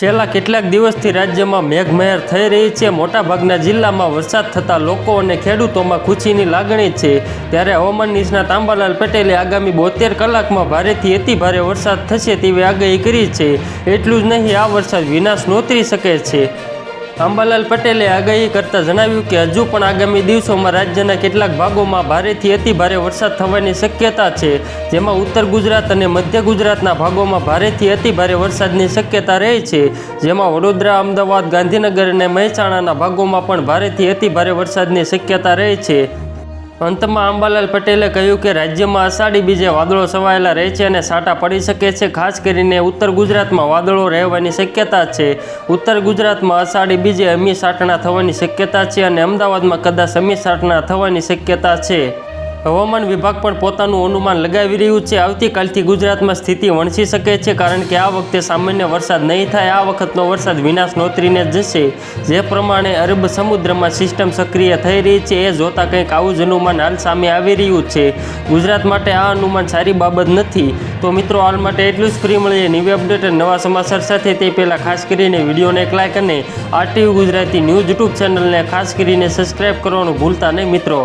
છેલ્લા કેટલાક દિવસથી રાજ્યમાં મેઘમહેર થઈ રહી છે. મોટાભાગના જિલ્લામાં વરસાદ થતાં લોકો અને ખેડૂતોમાં ખુશીની લાગણી છે. ત્યારે હવામાન નિષ્ણાત આંબાલાલ પટેલે આગામી બોતેર કલાકમાં ભારેથી અતિ ભારે વરસાદ થશે તેવી આગાહી કરી છે. એટલું જ નહીં, આ વરસાદ વિનાશ નોતરી શકે છે. આંબાલાલ પટેલે આગાહી કરતા જણાવ્યું કે હજુ પણ આગામી દિવસોમાં રાજ્યના કેટલાક ભાગોમાં ભારેથી અતિ ભારે વરસાદ થવાની શક્યતા છે, જેમાં ઉત્તર ગુજરાત અને મધ્ય ગુજરાતના ભાગોમાં ભારેથી અતિ ભારે વરસાદની શક્યતા રહે છે, જેમાં વડોદરા, અમદાવાદ, ગાંધીનગર અને મહેસાણાના ભાગોમાં પણ ભારેથી અતિ ભારે વરસાદની શક્યતા રહે છે. અંતમાં અંબાલાલ પટેલે કહ્યું કે રાજ્યમાં અષાઢી બીજે વાદળો છવાયેલા રહે છે અને સાટા પડી શકે છે, ખાસ કરીને ઉત્તર ગુજરાતમાં વાદળો રહેવાની શક્યતા છે. ઉત્તર ગુજરાતમાં અષાઢી બીજે અમી સાટણા થવાની શક્યતા છે અને અમદાવાદમાં કદાચ અમી સાટણા થવાની શક્યતા છે. હવામાન વિભાગ પણ પોતાનું અનુમાન લગાવી રહ્યું છે. આવતીકાલથી ગુજરાતમાં સ્થિતિ વણસી શકે છે કારણ કે આ વખતે સામાન્ય વરસાદ નહીં થાય. આ વખતનો વરસાદ વિનાશ નોતરીને જશે. જે પ્રમાણે અરબ સમુદ્રમાં સિસ્ટમ સક્રિય થઈ રહી છે. એ જોતાં કંઈક આવું જ અનુમાન હાલ સામે આવી રહ્યું છે. ગુજરાત માટે આ અનુમાન સારી બાબત નથી. તો મિત્રો, હાલ માટે એટલું જ. ફ્રી મળીએ નવી અપડેટ નવા સમાચાર સાથે. તે પહેલાં ખાસ કરીને વિડીયોને એક લાઇક અને આરટીવી ગુજરાતી ન્યૂઝ યુટ્યુબ ચેનલને ખાસ કરીને સબસ્ક્રાઈબ કરવાનું ભૂલતા નહીં મિત્રો.